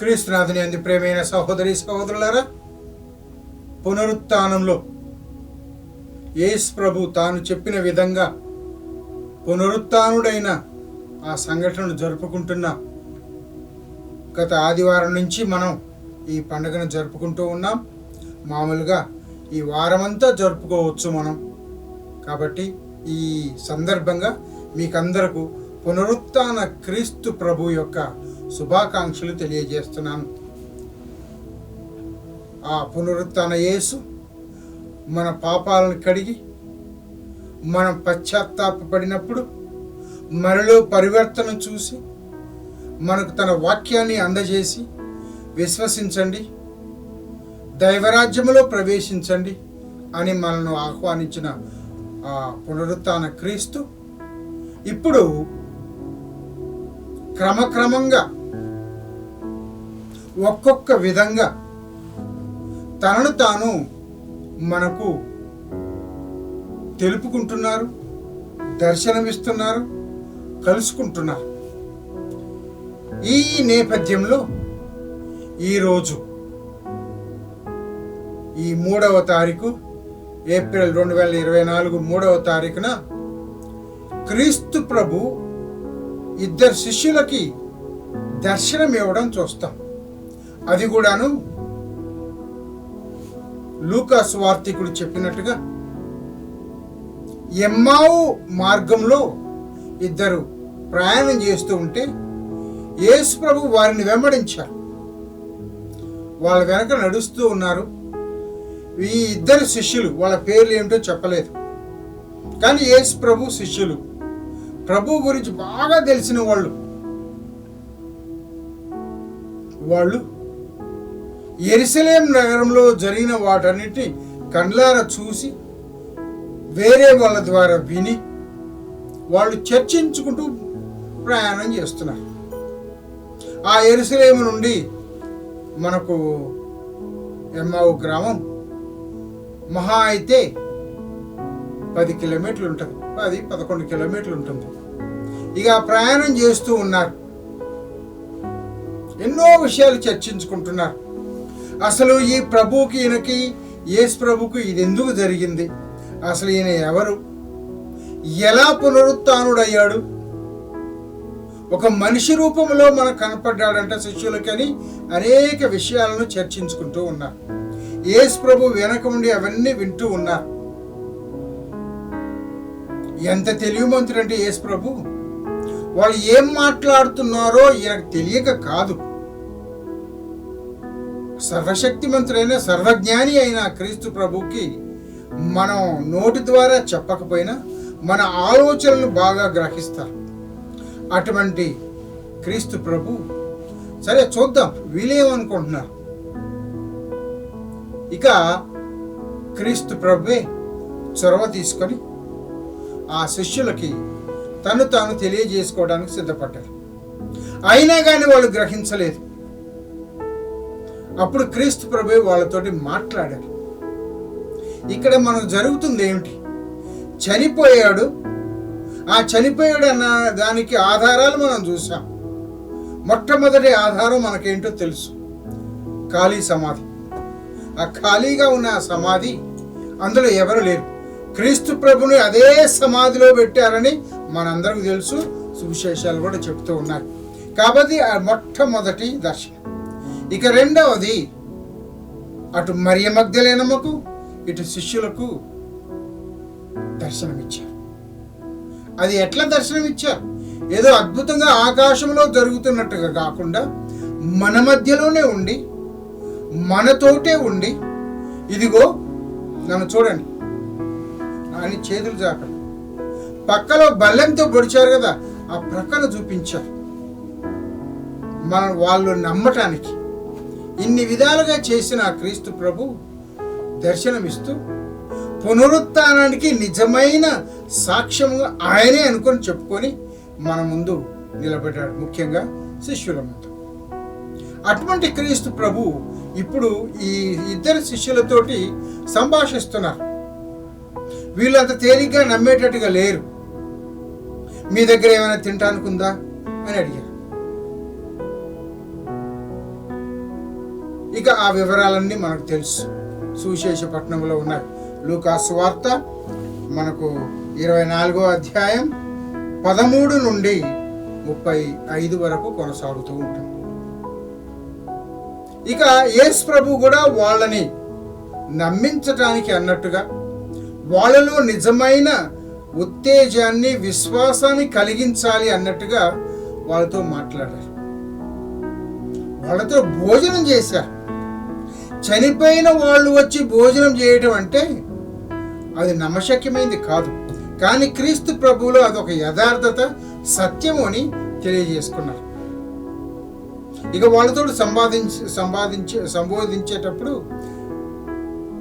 క్రీస్తునాథుని అంది ప్రేమైన సహోదరి సహోదరులారా పునరుత్థానంలో యేసు ప్రభు తాను చెప్పిన విధంగా పునరుత్డైన ఆ సంఘటనను జరుపుకుంటున్న గత ఆదివారం నుంచి మనం ఈ పండుగను జరుపుకుంటూ ఉన్నాం. మామూలుగా ఈ వారమంతా జరుపుకోవచ్చు మనం. కాబట్టి ఈ సందర్భంగా మీకందరకు పునరుత్న క్రీస్తు ప్రభు యొక్క శుభాకాంక్షలు తెలియజేస్తున్నాను. ఆ పునరుత్న యేసు మన పాపాలను కడిగి మనం పశ్చాత్తాపడినప్పుడు మనలో పరివర్తన చూసి మనకు తన వాక్యాన్ని అందజేసి విశ్వసించండి దైవరాజ్యములో ప్రవేశించండి అని మనను ఆహ్వానించిన ఆ పునరుత్న క్రీస్తు. ఇప్పుడు క్రమక్రమంగా ఒక్కొక్క విధంగా తనను తాను మనకు తెలుపుకుంటున్నారు దర్శనమిస్తున్నారు కలుసుకుంటున్నారు. ఈ నేపథ్యంలో ఈరోజు ఈ మూడవ తారీఖు ఏప్రిల్ రెండు వేల ఇరవై నాలుగు మూడవ తారీఖున క్రీస్తు ప్రభు ఇద్దరు శిష్యులకి దర్శనం ఇవ్వడం చూస్తాం. అది కూడాను లూకాస్ వార్తికుడు చెప్పినట్టుగా ఎమ్మావు మార్గంలో ఇద్దరు ప్రయాణం చేస్తూ ఉంటే యేసు ప్రభు వారిని వెంబడించారు. వాళ్ళ వెనక నడుస్తూ ఉన్నారు. ఈ ఇద్దరు శిష్యులు వాళ్ళ పేర్లు ఏమిటో చెప్పలేదు. కానీ యేసు ప్రభు శిష్యులు ప్రభు గురించి బాగా తెలిసిన వాళ్ళు. వాళ్ళు ఎరుసలేం నగరంలో జరిగిన వాటన్నిటిని కండ్లార చూసి వేరే వాళ్ళ ద్వారా విని వాళ్ళు చర్చించుకుంటూ ప్రయాణం చేస్తున్నారు. ఆ ఎరుసలేము నుండి మనకు ఎమ్మావు గ్రామం మహా అయితే పది కిలోమీటర్లు ఉంటుంది. పది పదకొండు కిలోమీటర్లు ఉంటుంది. ఇక ప్రయాణం చేస్తూ ఉన్నారు. ఎన్నో విషయాలు చర్చించుకుంటున్నారు. అసలు ఈ ప్రభుకి ఈయనకి యేసు ప్రభుకు ఇది ఎందుకు జరిగింది? అసలు ఈయన ఎవరు? ఎలా పునరుత్డయ్యాడు? ఒక మనిషి రూపంలో మనకు కనపడ్డాడంట శిష్యులకని అనేక విషయాలను చర్చించుకుంటూ ఉన్నారు. యేసు ప్రభు వెనక ఉండి అవన్నీ వింటూ ఉన్నారు. ఎంత తెలివిమంతుడంటే యేసు ప్రభు. వాళ్ళు ఏం మాట్లాడుతున్నారో ఈయనకు తెలియక కాదు. సర్వశక్తిమంతుడైన సర్వజ్ఞాని అయిన క్రీస్తు ప్రభుకి మనం నోటి ద్వారా చెప్పకపోయినా మన ఆలోచనలు బాగా గ్రహిస్తారు. అటువంటి క్రీస్తు ప్రభు సరే చూద్దాం వీలేమనుకుంటున్నారు ఇక క్రీస్తు ప్రభువే చొరవ తీసుకొని ఆ శిష్యులకి తను తాను తెలియజేసుకోవడానికి సిద్ధపడ్డారు. అయినా కానీ వాళ్ళు గ్రహించలేదు. అప్పుడు క్రీస్తు ప్రభు వాళ్ళతోటి మాట్లాడారు. ఇక్కడ మనకు జరుగుతుంది ఏమిటి? చనిపోయాడు. ఆ చనిపోయాడు అన్న దానికి ఆధారాలు మనం చూసాం. మొట్టమొదటి ఆధారం మనకేంటో తెలుసు. ఖాళీ సమాధి. ఆ ఖాళీగా ఉన్న ఆ సమాధి అందులో ఎవరు లేరు. క్రీస్తు ప్రభుని అదే సమాధిలో పెట్టారని మనందరికి తెలుసు సువిశేషాలు కూడా చెప్తూ ఉన్నారు. కాబట్టి ఆ మొట్టమొదటి దర్శనం. ఇక రెండవది అటు మరియ మగ్ధలేనమ్మకు ఇటు శిష్యులకు దర్శనమిచ్చారు. అది ఎట్లా దర్శనమిచ్చారు? ఏదో అద్భుతంగా ఆకాశంలో జరుగుతున్నట్టుగా కాకుండా మన మధ్యలోనే ఉండి మనతోటే ఉండి ఇదిగో నన్ను చూడండి. అని చేతులు చాపండి పక్కలో బల్లెంతో పొడిచారు కదా ఆ ప్రక్కన చూపించారు. మన వాళ్ళు నమ్మటానికి ఇన్ని విధాలుగా చేసిన ఆ క్రీస్తు ప్రభు దర్శనమిస్తూ పునరుత్నానికి నిజమైన సాక్ష్యముగా ఆయనే అనుకొని చెప్పుకొని మన ముందు నిలబడ్డాడు. ముఖ్యంగా శిష్యుల ముందు అటువంటి క్రీస్తు ప్రభు ఇప్పుడు ఈ ఇద్దరు శిష్యులతోటి సంభాషిస్తున్నారు. వీళ్ళంత తేలిగ్గా నమ్మేటట్టుగా లేరు. మీ దగ్గర ఏమైనా తినటానికి ఉందా అని అడిగారు ఇక ఆ వివరాలన్నీ మనకు తెలుసు. సువిశేష పట్టణంలో ఉన్నాయి లూకాసు వార్త మనకు ఇరవై నాలుగో అధ్యాయం పదమూడు నుండి ముప్పై ఐదు వరకు కొనసాగుతూ ఉంటుంది. ఇక యేసు ప్రభు కూడా వాళ్ళని నమ్మించటానికి అన్నట్టుగా వాళ్ళలో నిజమైన ఉత్తేజాన్ని విశ్వాసాన్ని కలిగించాలి అన్నట్టుగా వాళ్ళతో మాట్లాడారు. వాళ్ళతో భోజనం చేశారు. చనిపోయిన వాళ్ళు వచ్చి భోజనం చేయటం అంటే అది నమ్మశక్యమైంది కాదు. కానీ క్రీస్తు ప్రభువులో అదొక యథార్థత సత్యము అని తెలియజేసుకున్నారు. ఇక వాళ్ళతో సంపాదించి సంపాదించే సంబోధించేటప్పుడు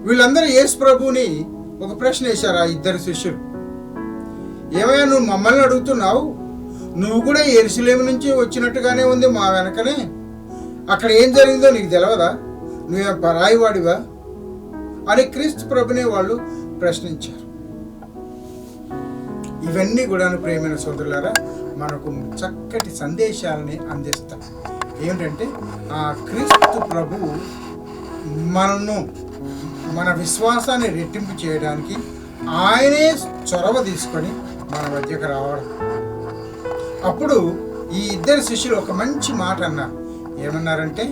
వీళ్ళందరూ యేసు ప్రభువుని ఒక ప్రశ్న వేశారు ఆ ఇద్దరు శిష్యులు. ఏమయ్యా నువ్వు మమ్మల్ని అడుగుతున్నావు? నువ్వు కూడా ఎరుసలేము నుంచి వచ్చినట్టుగానే ఉంది మా వెనకనే. అక్కడ ఏం జరిగిందో నీకు తెలియదా నువ్వేం పరాయి వాడివా? అని క్రీస్తు ప్రభునే వాళ్ళు ప్రశ్నించారు. ఇవన్నీ కూడా ప్రేమైన సోదరులారా మనకు చక్కటి సందేశాలని అందిస్తాం. ఏమిటంటే ఆ క్రీస్తు ప్రభువు మనను మన విశ్వాసాన్ని రెట్టింపు చేయడానికి ఆయనే చొరవ తీసుకొని మన మధ్యకు రావడం. అప్పుడు ఈ ఇద్దరు శిష్యులు ఒక మంచి మాట అన్నారు. ఏమన్నారంటే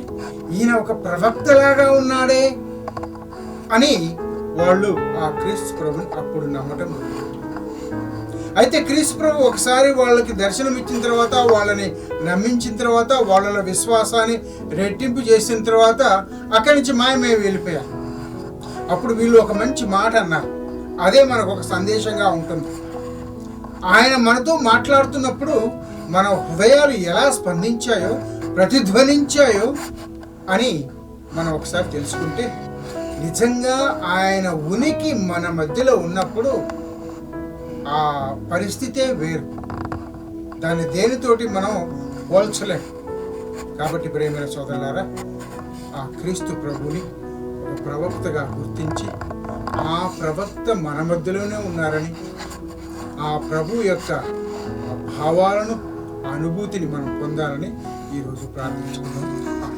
ఈయన ఒక ప్రవక్తలాగా ఉన్నాడే అని వాళ్ళు ఆ క్రీస్తు ప్రభుని అప్పుడు నమ్మటం అయితే క్రీస్తు ప్రభు ఒకసారి వాళ్ళకి దర్శనం ఇచ్చిన తర్వాత వాళ్ళని నమ్మించిన తర్వాత వాళ్ళ విశ్వాసాన్ని రెట్టింపు చేసిన తర్వాత అక్కడి నుంచి మాయమే వెళ్ళిపోయారు. అప్పుడు వీళ్ళు ఒక మంచి మాట అన్నారు. అదే మనకు ఒక సందేశంగా ఉంటుంది. ఆయన మనతో మాట్లాడుతున్నప్పుడు మన హృదయాలు ఎలా స్పందించాయో ప్రతిధ్వనించాయో అని మనం ఒకసారి తెలుసుకుంటే నిజంగా ఆయన ఉనికి మన మధ్యలో ఉన్నప్పుడు ఆ పరిస్థితే వేరు. దాన్ని దేనితోటి మనం పోల్చలేం. కాబట్టి ప్రేమైన సోదరులారా ఆ క్రీస్తు ప్రభుని ఒక ప్రవక్తగా గుర్తించి ఆ ప్రవక్త మన మధ్యలోనే ఉన్నారని ఆ ప్రభు యొక్క భావాలను ఆ అనుభూతిని మనం పొందాలని ఈరోజు ప్రార్థించుకున్నాం